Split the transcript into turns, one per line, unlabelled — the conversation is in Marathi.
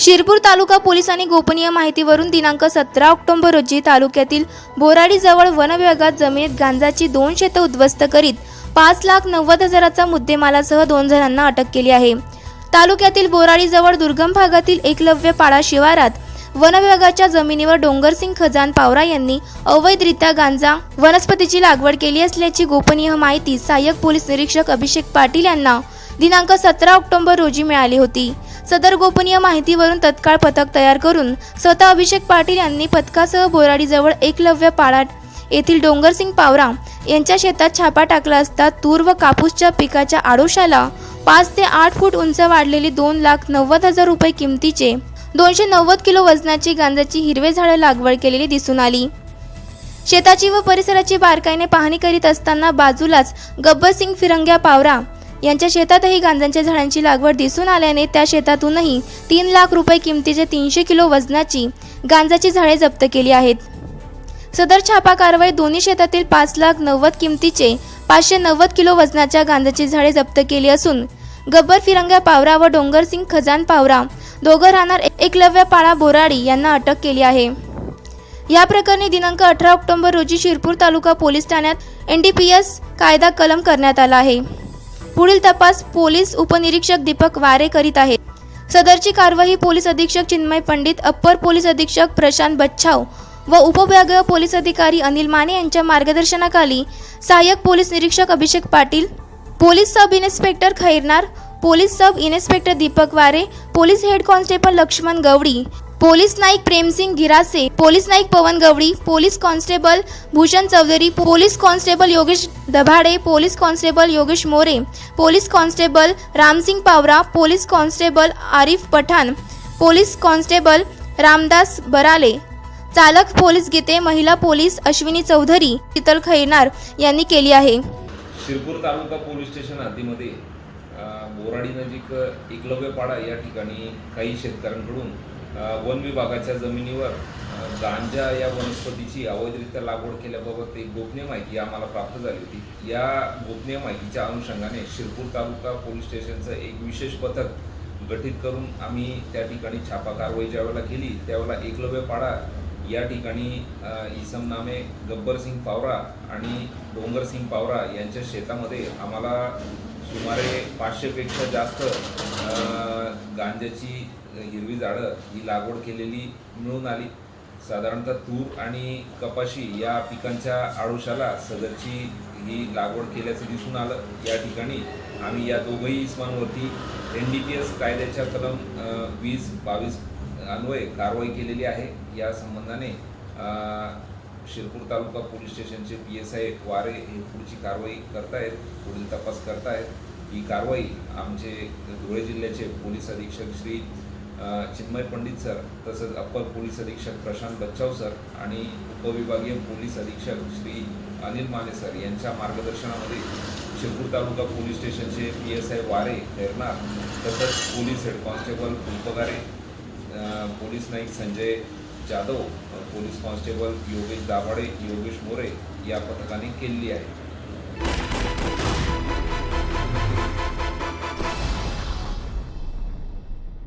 शिरपूर तालुका पोलिसांनी गोपनीय माहितीवरून दिनांक सतरा ऑक्टोबर रोजी तालुक्यातील बोराडीजवळ वन विभागात जमिनीत गांजाची दोन शेतं उद्ध्वस्त करीत पाच लाख नव्वद हजाराचा मुद्देमालासह दोन जणांना अटक केली आहे. तालुक्यातील बोराडीजवळ दुर्गम भागातील एकलव्य पाडा शिवारात वन विभागाच्या जमिनीवर डोंगरसिंग खजान पावरा यांनी अवैधरित्या गांजा वनस्पतीची लागवड केली असल्याची गोपनीय माहिती सहाय्यक पोलीस निरीक्षक अभिषेक पाटील यांना दिनांक सतरा ऑक्टोबर रोजी मिळाली होती. सदर गोपनीय माहितीवरून तत्काळ पथक तयार करून स्वतः अभिषेक पाटील यांनी पथकासह बोराडीजवळ एकलव्य पाळाट येथील डोंगरसिंग पावरा यांच्या शेतात छापा टाकला असता तूर व कापूसच्या पिकाच्या आडोशाला पाच ते आठ फूट उंच वाढलेली दोन लाख नव्वद हजार रुपये किमतीचे दोनशे नव्वद किलो वजनाची गांजाची हिरवे झाडं लागवड केलेली दिसून आली. शेताची व परिसराची बारकाईने पाहणी करीत असताना बाजूलाच गब्बर सिंग फिरंग्या पावरा यांच्या शेतातही गांजांच्या झाडांची लागवड दिसून आल्याने त्या शेतातूनही तीन लाख रुपये किमतीचे तीनशे किलो वजनाची गांजाची झाडे जप्त केली आहेत. सदर छापा कारवाई दोन्ही शेतातील पाच लाख नव्वद किमतीचे पाचशे नव्वद किलो वजनाच्या गांजाची झाडे जप्त केली असून गब्बर फिरंग्या पावरा व डोंगरसिंग खजान पावरा दोघं राहणार एकलव्य पाळा बोराडी यांना अटक केली आहे. या प्रकरणी दिनांक अठरा ऑक्टोबर रोजी शिरपूर तालुका पोलीस ठाण्यात एन डी पी एस कायदा कलम करण्यात आला आहे. पुढील तपास पोलीस उपनिरीक्षक दीपक वारे करीत आहेत. सदरची कारवाई पोलीस अधीक्षक चिन्मय पंडित अप्पर पोलीस अधीक्षक प्रशांत बच्छाव व उपविभागीय पोलीस अधिकारी अनिल माने यांच्या मार्गदर्शनाखाली सहाय्यक पोलीस निरीक्षक Abhishek Patil police sub inspector Khairnar police sub inspector Deepak Ware police head constable Laxman Gawdi police Naik Premsingh Girase police Naik Pawan Gawali police constable Bhushan Chaudhari police constable Yogesh Dabhade police constable Yogesh More police constable Ramsingh Pawara police constable Arif Pathan police constable Ramdas Barale चालक पोलीस गीते महिला पोलीस अश्विनी चौधरी शीतल खैरनार यांनी केली आहे.
शिरपूर तालुका पोलीस स्टेशन हद्दीमध्ये बोराडी नजीक एकलव्यपाडा या ठिकाणी काही शेतकऱ्यांकडून वन विभागाच्या जमिनीवर गांजा या वनस्पतीची अवैधरित्या लागवड केल्याबाबत एक गोपनीय माहिती आम्हाला प्राप्त झाली होती. या गोपनीय माहितीच्या अनुषंगाने शिरपूर तालुका पोलीस स्टेशनचं एक विशेष पथक गठीत करून आम्ही त्या ठिकाणी छापा कारवाई ज्यावेळेला केली त्यावेळेला एकलव्य पाडा या ठिकाणी इसमनामे इसम नामे गब्बर सिंग पावरा आणि डोंगर सिंग पावरा यांच्या शेतामध्ये आम्हाला सुमारे पाचशेपेक्षा जास्त गांजाची हिरवी झाडं ही लागवड केलेली मिळून आली. साधारणतः तूर आणि कपाशी या पिकांच्या आडोशाला सदरची ही लागवड केल्याचं दिसून आलं. या ठिकाणी आम्ही या दोघंही इस्मांवरती एन डी पी एस कायद्याच्या कलम वीस बावीस अन्वये कारवाई केलेली आहे. या संबंधाने शिरपूर तालुका पोलीस स्टेशनचे पी एस आय वारे हे पुढची कारवाई करतायत पुढील तपास करतायत. ही कारवाई आमचे धुळे जिल्ह्याचे पोलीस अधीक्षक श्री चिन्मय पंडित सर तसंच अप्पर पोलीस अधीक्षक प्रशांत बच्चाव सर आणि उपविभागीय पोलीस अधीक्षक श्री अनिल माने सर यांच्या मार्गदर्शनामध्ये शिरपूर तालुका पोलीस स्टेशनचे P S I Ware Khairnar तसंच police head constable Phulpagare police naik Sanjay Jadhav police constable Yogesh Dabhade Yogesh More या पथकाने केलेली आहे.